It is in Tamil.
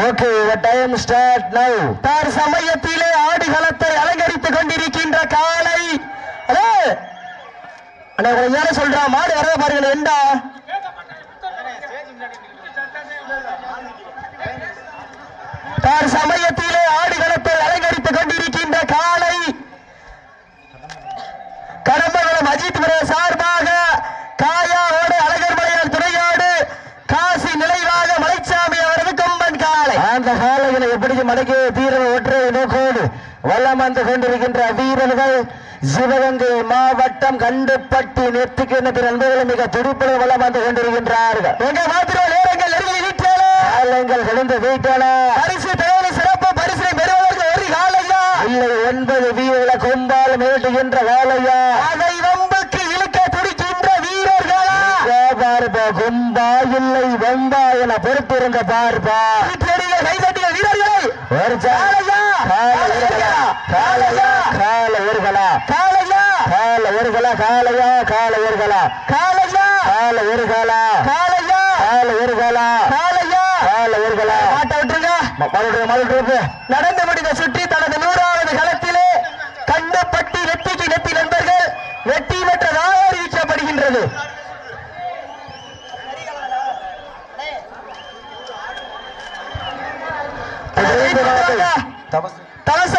ஓகே டைம் ஸ்டார்ட் நவ் தார் சமயத்திலே ஆடுகளத்தை அலங்கரித்துக் கொண்டிருக்கின்ற காலை அதே அண்ணா உங்களை யார மாடு வரத பாருங்கள் எண்டா தார் அந்த எப்படி மடக்கி தீர ஒற்றை நோக்கோடு வல்லம் வந்து கொண்டிருக்கின்ற வீரர்கள் சிவகங்கை மாவட்டம் கண்டுப்பட்டி நெத்திக்கு நண்பர்கள் மிக துடிப்புடன் வல்லம் வந்து கொண்டிருக்கின்றார்கள். எங்க மாத்திரம் நேரங்கள் நெருங்கி காலங்கள் பரிசு சிறப்பு பரிசை பெறுவதற்கு ஒரு காலையா இல்லை ஒன்பது வீரர்களை கொம்பால் மிரட்டுகின்ற காலையா அதை வம்புக்கு இழுக்க துடிக்கின்ற வீரர்களா? பார்ப்பா கொம்பா இல்லை வெம்பா என பொறுத்திருந்த பார்ப்பா கைதட்டிய வீரர்கள். காலையா காலையா கால ஒருகளா காலையா கால ஒருகளா காலையா கால ஒருகளா காலையா கால ஒருகளா காலையா கால ஒருகளா காலையா கால ஒருகளா மாட்ட விட்டுருங்க. மறுபடியும் மறுபடியும் நடந்து முடிந்த சுற்றி தனது நூறாவது களத்திலே கண்டுபட்டி நெத்திக்கு நெத்தி நண்பர்கள் வெற்றி பெற்றதாக அறிவிக்கப்படுகின்றது Tava, tava